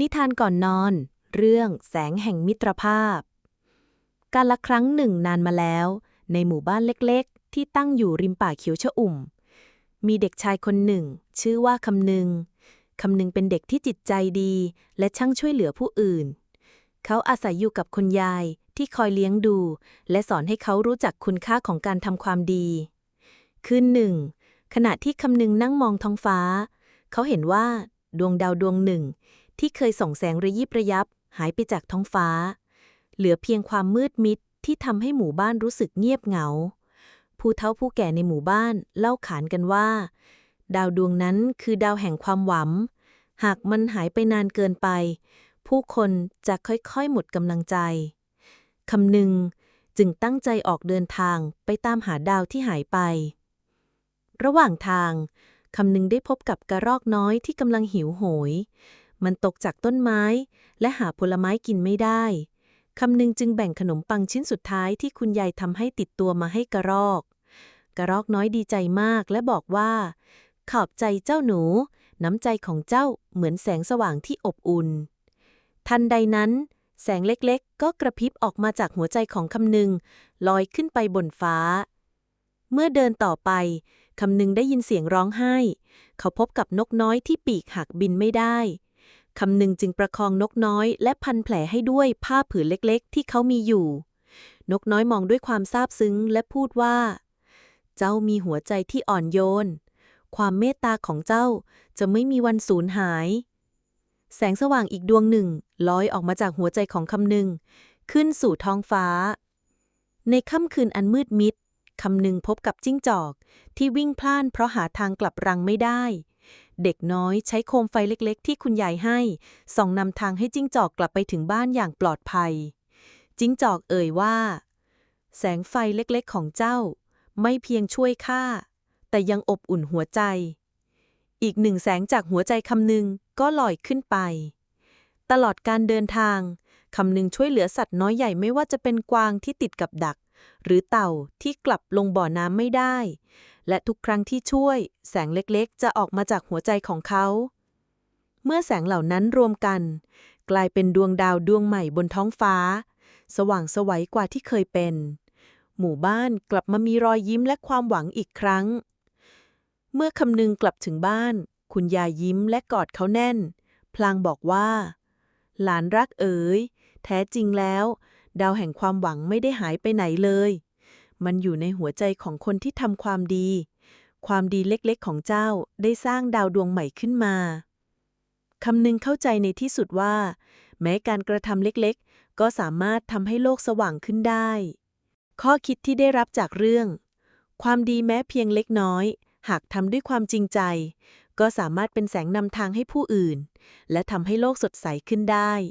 นิทานก่อนนอน เรื่องแสงแห่งมิตรภาพ การละครั้งหนึ่งนานมาแล้ว ในหมู่บ้านเล็กๆ ที่ตั้งอยู่ริมป่าเขียวชอุ่ม มีเด็กชายคนหนึ่ง ชื่อว่าคำนึง คำนึงเป็นเด็กที่จิตใจดี และช่างช่วยเหลือผู้อื่น เขาอาศัยอยู่กับคุณยายที่คอยเลี้ยงดู และสอนให้เขารู้จักคุณค่าของการทำความดี คืนหนึ่ง ขณะที่คำนึงนั่งมองท้องฟ้า เขาเห็นว่าดวงดาวดวงหนึ่ง ที่เคยส่องแสงระยิบระยับ หายไปจากท้องฟ้า เหลือเพียงความมืดมิดที่ทำให้หมู่บ้านรู้สึกเงียบเหงา ผู้เฒ่าผู้แก่ในหมู่บ้านเล่าขานกันว่า ดาวดวงนั้นคือดาวแห่งความหวัง หากมันหายไปนานเกินไป ผู้คนจะค่อยๆหมดกำลังใจคำหนึ่งจึงตั้งใจออกเดินทางไปตามหาดาวที่หายไป ระหว่างทาง คำหนึ่งได้พบกับกระรอกน้อยที่กำลังหิวโหย มันตกจากต้นไม้ และหาผลไม้กินไม่ได้ คำหนึ่งจึงแบ่งขนมปังชิ้นสุดท้ายที่คุณยายทำให้ติดตัวมาให้กระรอก กระรอกน้อยดีใจมากและบอกว่า ขอบใจเจ้าหนู น้ำใจของเจ้าเหมือนแสงสว่างที่อบอุ่น ทันใดนั้น แสงเล็กๆ ก็กระพริบออกมาจากหัวใจของคำหนึ่งลอยขึ้นไปบนฟ้า เมื่อเดินต่อไปคำหนึ่งได้ยินเสียงร้องไห้ เขาพบกับนกน้อยที่ปีกหักบินไม่ได้ คำหนึ่งจึงประคองนกน้อย และพันแผลให้ด้วยผ้าผืนเล็กๆ ที่เขามีอยู่ นกน้อยมองด้วยความซาบซึ้งและพูดว่า เจ้ามีหัวใจที่อ่อนโยน ความเมตตาของเจ้าจะไม่มีวันสูญหาย แสงสว่างอีกดวงหนึ่งลอยออกมาจากหัวใจของคำหนึ่งขึ้นสู่ท้องฟ้า ในค่ำคืนอันมืดมิดคำหนึ่งพบกับจิ้งจอกที่วิ่งพล่านเพราะหาทางกลับรังไม่ได้ เด็กน้อยใช้โคมไฟเล็กๆ ที่คุณยายให้ส่องนำทางให้จิ้งจอกกลับไปถึงบ้านอย่างปลอดภัย จิ้งจอกเอ่ยว่า แสงไฟเล็กๆของเจ้า ไม่เพียงช่วยข้าแต่ยังอบอุ่นหัวใจ อีกหนึ่งแสงจากหัวใจคำหนึ่งก็ลอยขึ้นไป ตลอดการเดินทางคำหนึ่งช่วยเหลือสัตว์น้อยใหญ่ไม่ว่าจะเป็นกวางที่ติดกับดัก หรือเต่าที่กลับลงบ่อน้ำไม่ได้ และทุกครั้งที่ช่วย แสงเล็กๆ จะออกมาจากหัวใจของเขา เมื่อแสงเหล่านั้นรวมกัน กลายเป็นดวงดาวดวงใหม่บนท้องฟ้า สว่างไสวัยกว่าที่เคยเป็น หมู่บ้านกลับมามีรอยยิ้มและความหวังอีกครั้ง เมื่อคำนึงกลับถึงบ้าน คุณยายยิ้มและกอดเขาแน่น พลางบอกว่า หลานรักเอ๋ยแท้จริงแล้ว ดาวแห่งความหวังไม่ได้หายไปไหนเลย มันอยู่ในหัวใจของคนที่ทำความดี ความดีเล็กๆของเจ้าได้สร้างดาวดวงใหม่ขึ้นมาคำนึงเข้าใจในที่สุดว่า แม้การกระทำเล็กๆ ก็สามารถทำให้โลกสว่างขึ้นได้ ข้อคิดที่ได้รับจากเรื่อง ความดีแม้เพียงเล็กน้อย หากทำด้วยความจริงใจ ก็สามารถเป็นแสงนำทางให้ผู้อื่น และทำให้โลกสดใสขึ้นได้